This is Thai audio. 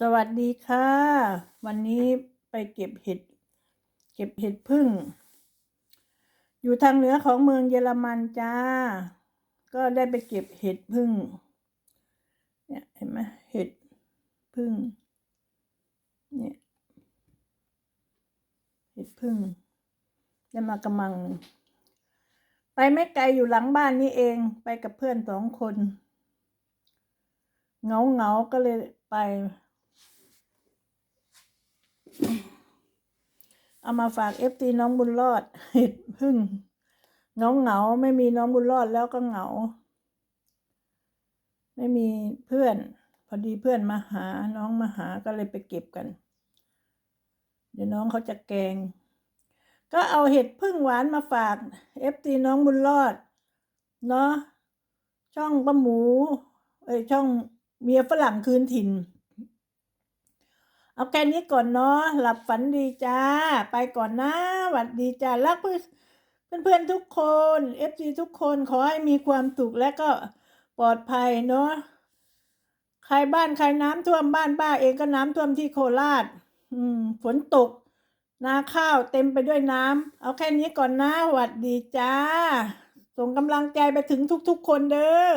สวัสดีค่ะ วันนี้ไปเก็บเห็ด เก็บเห็ดพึ่ง อยู่ทางเหนือของเมืองเยอรมันจ้า ก็ได้ไปเก็บเห็ดพึ่งเนี่ยเห็นไหมเห็ดพึ่งเนี่ยเห็ดพึ่งได้มากระมัง ไปไม่ไกลอยู่หลังบ้านนี่เองไปกับเพื่อนสองคน เงาเงาก็เลยไป เอามาฝากเอฟตีน้องบุญรอด เห็ดพึ่งเงาเหงาไม่มีน้องบุญรอดแล้วก็เหงา ไม่มีเพื่อน พอดีเพื่อนมาหาน้องมาหาก็เลยไปเก็บกัน เดี๋ยวน้องเขาจะแกง ก็เอาเห็ดพึ่งหวานมาฝากเอฟตีน้องบุญรอด เนาะช่องป้าหมู เอ้ยช่องเมียฝรั่งคืนถิ่น เอาแค่นี้ก่อนเนาะหลับฝันดีจ้า ไปก่อนนะหวัดดีจ้ารักเพื่อนเพื่อนทุกคนเอฟซีทุกคนขอให้มีความสุขและก็ปลอดภัยเนาะใครบ้านใครน้ำท่วมบ้านป้าเองก็น้ำท่วมที่โคราช อืม ฝนตก นาข้าวเต็มไปด้วยน้ำเอาแค่นี้ก่อนนะหวัดดีจ้า ส่งกำลังใจไปถึงทุกๆคนเด้อ